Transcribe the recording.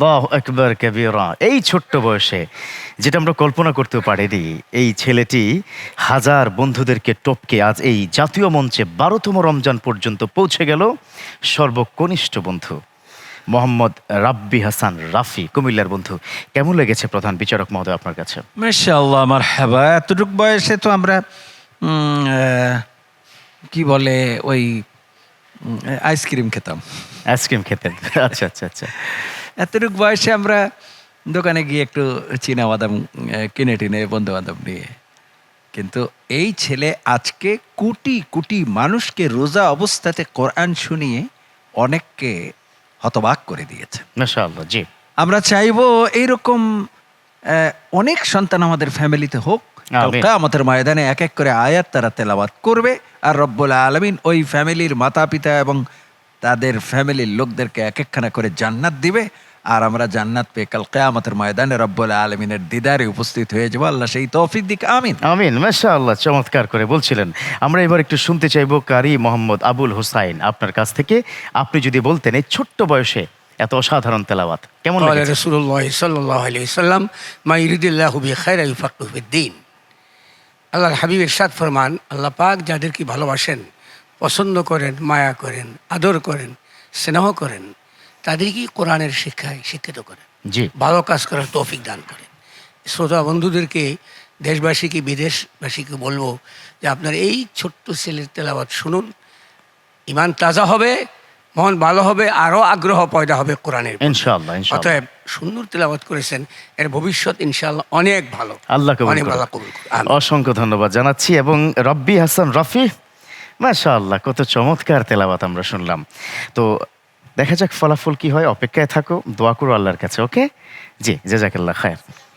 আল্লাহু আকবার কবিরা। এই ছোট্ট বয়সে যেটা আমরা কল্পনা করতে পারিনি এই ছেলেটি হাজার বন্ধুদেরকে টপকে আজ এই জাতীয় মঞ্চে বারোতম রমজান পর্যন্ত পৌঁছে গেল সর্বকনিষ্ঠ বন্ধু মোহাম্মদ রাব্বি হাসান রাফি কুমিল্লার বন্ধু। কেমন লেগেছে প্রধান বিচারক মহোদয় আপনার কাছে? মাশাআল্লাহ আমার এতটুক বয়সে তো আমরা কি বলে ওই আইসক্রিম খেতাম। আইসক্রিম খেতেন। আচ্ছা আচ্ছা আচ্ছা। এতটুক বয়সে আমরা দোকানে গিয়ে একটু চীনা বাদাম কিনে টিনে বন্ধু বান্ধব নিয়ে। কিন্তু এই ছেলে আজকে কোটি কোটি মানুষকে রোজা অবস্থাতে কোরআন শুনিয়ে অনেককে হতবাক করে দিয়েছে। জি। আমরা চাইব এইরকম অনেক সন্তান আমাদের ফ্যামিলিতে হোক। আমাদের ময়দানে এক এক করে আয়াত তারা তেলাওয়াত করবে আর রব্বুল আলমিন ওই ফ্যামিলির মাতা পিতা এবং তাদের ফ্যামিলির লোকদেরকে এক একখানা করে জান্নাত দিবে। আর আমরা জান্নাত পে কাল কেয়ামতের ময়দানে রব্বুল আলমিনের দিদারে উপস্থিত হয়ে যাব। আল্লাহ সেই তৌফিক দিক আমিন। আমিন মাসা আল্লাহ চমৎকার করে বলছিলেন। আমরা এবার একটু শুনতে চাইব কারি মোহাম্মদ আবুল হুসাইন আপনার কাছ থেকে। আপনি যদি বলতেন এই ছোট্ট বয়সে এত অসাধারণ তেলাওয়াত কেমন রসুল্লাহ সাল্লাহ আলাইহি সাল্লাম মা ইরিদুল্লাহ বি খায়রা ইফাকুদ্দিন আল্লাহর হাবিব সাত ফরমান আল্লাহ পাক যাদেরকে ভালোবাসেন পছন্দ করেন মায়া করেন আদর করেন স্নেহ করেন তাদেরকেই কোরআনের শিক্ষায় শিক্ষিত করেন জি। ভালো কাজ করার তৌফিক দান করেন শ্রোতা বন্ধুদেরকে দেশবাসীকে বিদেশবাসীকে বলব যে আপনার এই ছোট্ট ছেলের তেলাওয়াত শুনুন। ইমান তাজা হবে মন ভালো হবে আরও আগ্রহ পয়দা হবে কোরআনের। ইনশাআল্লাহ অতএব সুন্দর তেলাওয়াত করেছেন এর ভবিষ্যৎ ইনশাআল্লাহ অনেক ভালো। আল্লাহ অনেক ভালো কবুল। অসংখ্য ধন্যবাদ জানাচ্ছি এবং রব্বি হাসান রফি মাশা আল্লাহ কত চমৎকার তেলাওয়াত আমরা শুনলাম। তো দেখা যাক ফলাফল কি হয়। অপেক্ষায় থাকো, দোয়া করো আল্লাহর কাছে, ওকে? জি, জাজাকাল্লাহ খায়ের।